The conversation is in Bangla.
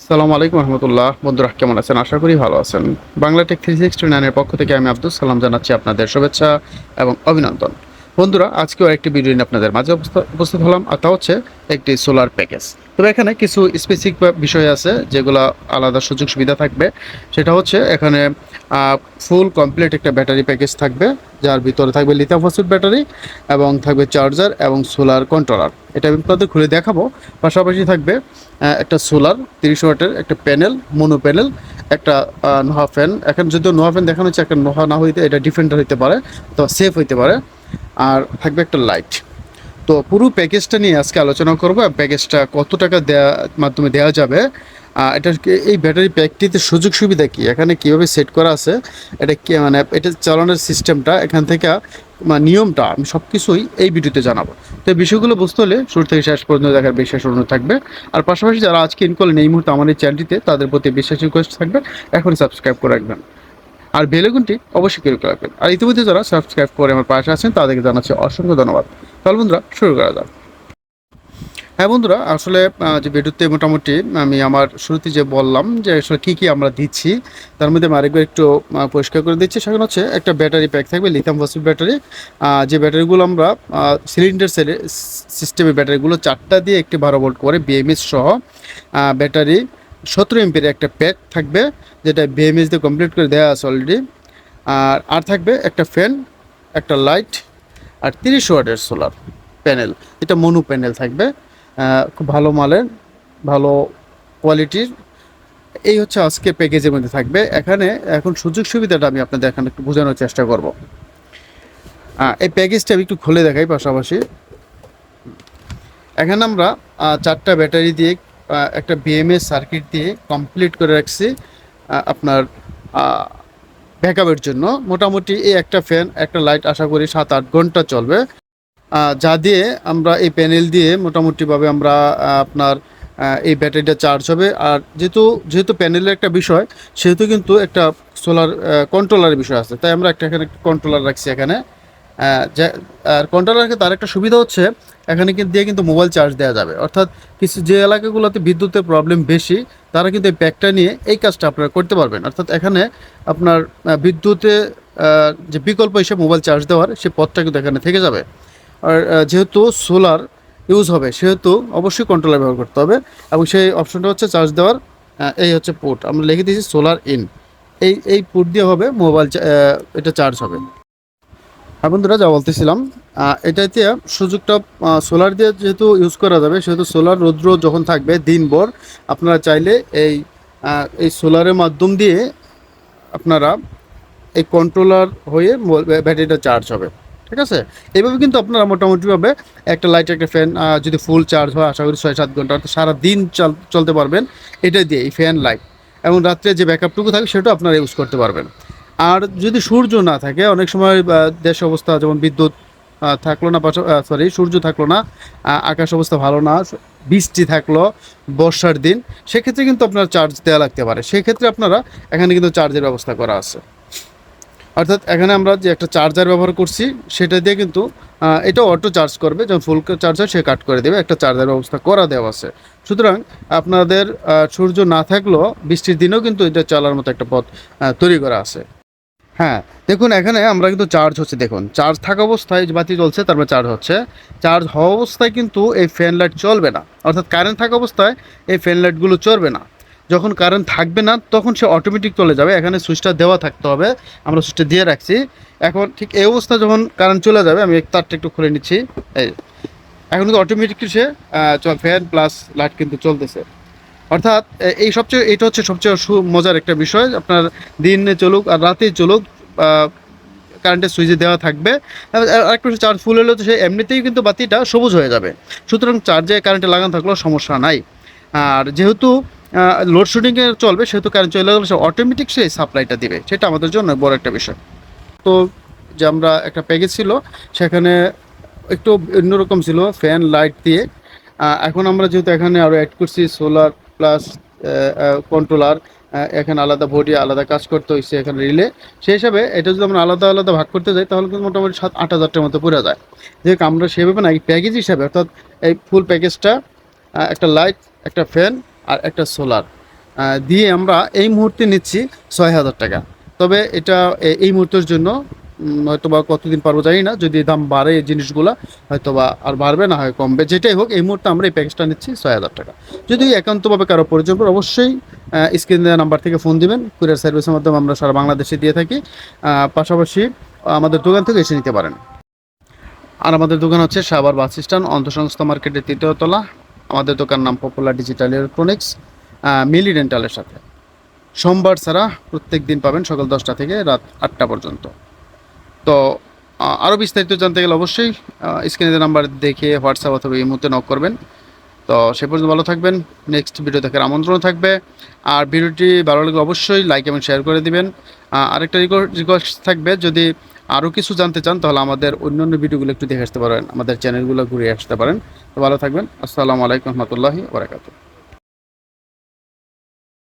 আসসালামু আলাইকুম রহমতুল্লাহ। বন্ধুরা, কেমন আছেন? আশা করি ভালো আছেন। বাংলা টেক থ্রি সিক্সটি নাইনের পক্ষ থেকে আমি আব্দুল সালাম জানাচ্ছি আপনাদের শুভেচ্ছা এবং অভিনন্দন। বন্ধুরা, আজকেও একটি ভিডিও নিয়ে আপনাদের মাঝে উপস্থ- উপস্থিত হলাম, আর তা হচ্ছে একটি সোলার প্যাকেজ তবে এখানে কিছু স্পেসিফিক বিষয় আছে যেগুলো আলাদা সুযোগ সুবিধা থাকবে। সেটা হচ্ছে এখানে ফুল কমপ্লিট একটা ব্যাটারি প্যাকেজ থাকবে, যার ভিতরে থাকবে লিথিয়াম ফসফেট ব্যাটারি এবং থাকবে চার্জার এবং সোলার কন্ট্রোলার এটা আমি আপনাদের খুলে দেখাবো। পাশাপাশি থাকবে একটা সোলার তিরিশ ওয়াটের একটা প্যানেল মোনো প্যানেল একটা নোহা ফ্যান এখন যদিও নোহা ফ্যান দেখানো হচ্ছে, একটা নোহা না হইতে এটা ডিফেন্ডার হইতে পারে, অথবা সেফ হইতে পারে। আর থাকবে একটা লাইট তো পুরো প্যাকেজটা নিয়ে আজকে আলোচনা করব প্যাকেজটা কত টাকা দেওয়া মাধ্যমে দেওয়া যাবে। এটার এই ব্যাটারি প্যাকটিতে সুযোগ সুবিধা কি? এখানে কীভাবে সেট করা আছে? এটা কি মানে এটা চালানোর সিস্টেমটা এখান থেকে মানে নিয়মটা আমি সব কিছুই এই ভিডিওতে জানাব। তো বিষয়গুলো বুঝতে হলে শুরু থেকে শেষ পর্যন্ত দেখার বিশ্বাস অনুরোধ থাকবে। আর পাশাপাশি যারা আজকে ইন করলেন এই মুহূর্তে আমার এই চ্যানেলটিতে তাদের প্রতি বিশ্বাস রিকোয়েস্ট থাকবে। এখন সাবস্ক্রাইব করে রাখবেন। আর বেলেগুনটি অবশ্যই ক্লিক রাখবেন। আর ইতিমধ্যে যারা সাবস্ক্রাইব করে আমার পাশে আছেন, তাদেরকে জানাচ্ছি অসংখ্য ধন্যবাদ। তাহলে বন্ধুরা, শুরু করা যাক। হ্যাঁ বন্ধুরা, আসলে যে ভিডিওতে মোটামুটি আমি আমার শুরুতে যে বললাম যে আসলে কী কী আমরা দিচ্ছি, তার মধ্যে আমি আরেকবার একটু পরিষ্কার করে দিচ্ছি। সেখানে হচ্ছে একটা ব্যাটারি প্যাক থাকবে লিথাম ফসফেট ব্যাটারি। যে ব্যাটারিগুলো আমরা সিলিন্ডার সেলে সিস্টেমের ব্যাটারিগুলো চারটা দিয়ে একটি বারো ভোল্ট করে বিএমএস সহ ব্যাটারি সতেরো এমপির একটা প্যাক থাকবে, যেটা বিএমএস দিয়ে কমপ্লিট করে দেওয়া আছে অলরেডি আর আর থাকবে একটা ফ্যান একটা লাইট আর তিরিশ ওয়াটের সোলার প্যানেল এটা মনু প্যানেল থাকবে। খুব ভালো মালের, ভালো কোয়ালিটির এই হচ্ছে আজকে প্যাকেজের মধ্যে থাকবে। এখানে এখন সুযোগ সুবিধাটা আমি আপনাদের এখানে একটু বোঝানোর চেষ্টা করব। এই প্যাকেজটা আমি একটু খুলে দেখাই পাশাপাশি। এখানে আমরা চারটা ব্যাটারি দিয়ে একটা বিএমএস সার্কিট দিয়ে কমপ্লিট করে রাখছি আপনার ব্যাকআপের জন্য। মোটামুটি এই একটা ফ্যান একটা লাইট আশা করি সাত আট ঘণ্টা চলবে। যা দিয়ে আমরা এই প্যানেল দিয়ে মোটামুটিভাবে আমরা আপনার এই ব্যাটারিটা চার্জ হবে। আর যেহেতু যেহেতু প্যানেলের একটা বিষয়, সেহেতু কিন্তু একটা সোলার কন্ট্রোলারের বিষয় আছে। তাই আমরা একটা এখানে কন্ট্রোলার রাখছি এখানে। আর কন্ট্রোলারকে তার একটা সুবিধা হচ্ছে, এখানে কিন্তু দিয়ে কিন্তু মোবাইল চার্জ দেওয়া যাবে। অর্থাৎ কিছু, যে এলাকাগুলোতে বিদ্যুতের প্রবলেম বেশি, তারা কিন্তু এই প্যাকটা নিয়ে এই কাজটা আপনারা করতে পারবেন। অর্থাৎ এখানে আপনার বিদ্যুতে যে বিকল্প হিসেবে মোবাইল চার্জ দেওয়ার, সে পথটা কিন্তু এখানে থেকে যাবে। আর যেহেতু সোলার ইউজ হবে, সেহেতু অবশ্যই কন্ট্রোলার ব্যবহার করতে হবে। এবং সেই অপশনটা হচ্ছে চার্জ দেওয়ার এই হচ্ছে পোর্ট আমরা লিখে দিয়েছি সোলার ইন এই এই পোর্ট দিয়ে হবে মোবাইল এটা চার্জ হবে। হ্যাঁ বন্ধুরা, যা বলতেছিলাম এটাতে সুযোগটা সোলার দিয়ে যেহেতু ইউজ করা যাবে, সেহেতু সোলার রৌদ্র যখন থাকবে দিনভর, আপনারা চাইলে এই এই সোলারের মাধ্যম দিয়ে আপনারা এই কন্ট্রোলার হয়ে ব্যাটারিটা চার্জ হবে, ঠিক আছে? এইভাবে কিন্তু আপনারা মোটামুটিভাবে একটা লাইট একটা ফ্যান যদি ফুল চার্জ হয়, আশা করি ছয় সাত ঘণ্টা, অর্থাৎ সারা দিন চলতে পারবেন এটা দিয়ে, এই ফ্যান লাইট এবং রাত্রে যে ব্যাকআপটুকু থাকে, সেটাও আপনারা ইউজ করতে পারবেন। আর যদি সূর্য না থাকে, অনেক সময় দেশ অবস্থা যেমন বিদ্যুৎ থাকল না সরি সূর্য থাকল না আকাশ অবস্থা ভালো না, বৃষ্টি থাকল, বর্ষার দিন, সেক্ষেত্রে কিন্তু আপনার চার্জ দেওয়া লাগতে পারে। সেক্ষেত্রে আপনারা এখানে কিন্তু চার্জের ব্যবস্থা করা আছে। অর্থাৎ এখানে আমরা যে একটা চার্জার ব্যবহার করছি, সেটা দিয়ে কিন্তু এটা অটো চার্জ করবে, যখন ফুল চার্জার সে কাট করে দেবে, একটা চার্জার ব্যবস্থা করা দেওয়া আছে। সুতরাং আপনাদের সূর্য না থাকলেও বৃষ্টির দিনেও কিন্তু এটা চলার মতো একটা পথ তৈরি করা আছে। হ্যাঁ দেখুন, এখানে আমরা কিন্তু চার্জ হচ্ছে, দেখুন চার্জ থাকা অবস্থায় বাতি জ্বলছে, তারপরে চার্জ হচ্ছে। চার্জ হওয়া অবস্থায় কিন্তু এই ফ্যান লাইট চলবে না। অর্থাৎ কারেন্ট থাকা অবস্থায় এই ফ্যান লাইটগুলো চলবে না। যখন কারেন্ট থাকবে না, তখন সে অটোমেটিক চলে যাবে। এখানে সুইচটা দেওয়া থাকতে হবে। আমরা সুইচটা দিয়ে রাখছি। এখন ঠিক এই অবস্থা যখন কারেন্ট চলে যাবে, আমি তারটা একটু খুলে নিচ্ছি। এই, এখন কিন্তু অটোমেটিক সে ফ্যান প্লাস লাইট কিন্তু চলতেছে। অর্থাৎ এই সবচেয়ে এটা হচ্ছে সবচেয়ে মজার একটা বিষয়। আপনার দিনে চলুক আর রাতে চলুক কারেন্টের সুইচে দেওয়া থাকবে। আর আরেকটু চার্জ ফুল হলেও তো সে এমনিতেই কিন্তু বাতিটা সবুজ হয়ে যাবে। সুতরাং চার্জে কারেন্টে লাগানো থাকলেও সমস্যা নাই। আর যেহেতু লোডশেডিংয়ে চলবে, সেহেতু কারেন্ট চলে গেলে সে অটোমেটিক সেই সাপ্লাইটা দিবে। সেটা আমাদের জন্য বড় একটা বিষয়। তো, যে আমরা একটা প্যাকেজ ছিল, সেখানে একটু অন্যরকম ছিল ফ্যান লাইট দিয়ে। এখন আমরা যেহেতু এখানে আরও অ্যাড করছি সোলার প্লাস কন্ট্রোলার এখানে আলাদা বডি আলাদা কাজ করতে হয়েছে এখানে রিলে সেই হিসাবে এটা যদি আমরা আলাদা আলাদা ভাগ করতে যাই, তাহলে কিন্তু মোটামুটি সাত, আট হাজারটার মতো পড়ে যায়। যেহেতু আমরা সেভাবে না, এই প্যাকেজ হিসাবে, অর্থাৎ এই ফুল প্যাকেজটা একটা লাইট একটা ফ্যান আর একটা সোলার দিয়ে আমরা এই মুহূর্তে নিচ্ছি ছয় হাজার টাকা। তবে এটা এই মুহূর্তের জন্য হয়তোবা কতদিন পারব জানি না, যদি দাম বাড়ে এই জিনিসগুলো, হয়তোবা আর বাড়বে না, হয় কমবে। যেটাই হোক, এই মুহূর্তে আমরা এই প্যাকেজটা নিচ্ছি ছয় হাজার টাকা। যদি একান্তভাবে কারও প্রয়োজন পড়ে, অবশ্যই স্ক্রিন দেওয়া নাম্বার থেকে ফোন দিবেন। কুরিয়ার সার্ভিসের মাধ্যমে আমরা সারা বাংলাদেশে দিয়ে থাকি। পাশাপাশি, আমাদের দোকান থেকে এসে নিতে পারেন। আর আমাদের দোকান হচ্ছে সাবার বাস স্ট্যান্ড, অন্তঃসংস্থা মার্কেটের তৃতীয় তলা। আমাদের দোকান নাম পপুলার ডিজিটাল ইলেকট্রনিক্স মিলি ডেন্টালের সাথে। সোমবার ছাড়া প্রত্যেক দিন পাবেন সকাল দশটা থেকে রাত আটটা পর্যন্ত। তো আরও বিস্তারিত জানতে গেলে অবশ্যই স্ক্রিনের নাম্বার দেখে হোয়াটসঅ্যাপ অথবা এই মুহূর্তে নক করবেন। তো সে পর্যন্ত ভালো থাকবেন। নেক্সট ভিডিও দেখার আমন্ত্রণ থাকবে। আর ভিডিওটি ভালো লাগলে অবশ্যই লাইক এবং শেয়ার করে দিবেন। আরেকটা রিকোয়েস্ট থাকবে, যদি আরও কিছু জানতে চান, তাহলে আমাদের অন্য অন্য ভিডিওগুলো একটু দেখে আসতে পারেন। আমাদের চ্যানেলগুলো ঘুরে আসতে পারেন। তো ভালো থাকবেন। আসসালামু আলাইকুম রহমতুল্লাহি ওবরাকাতুহ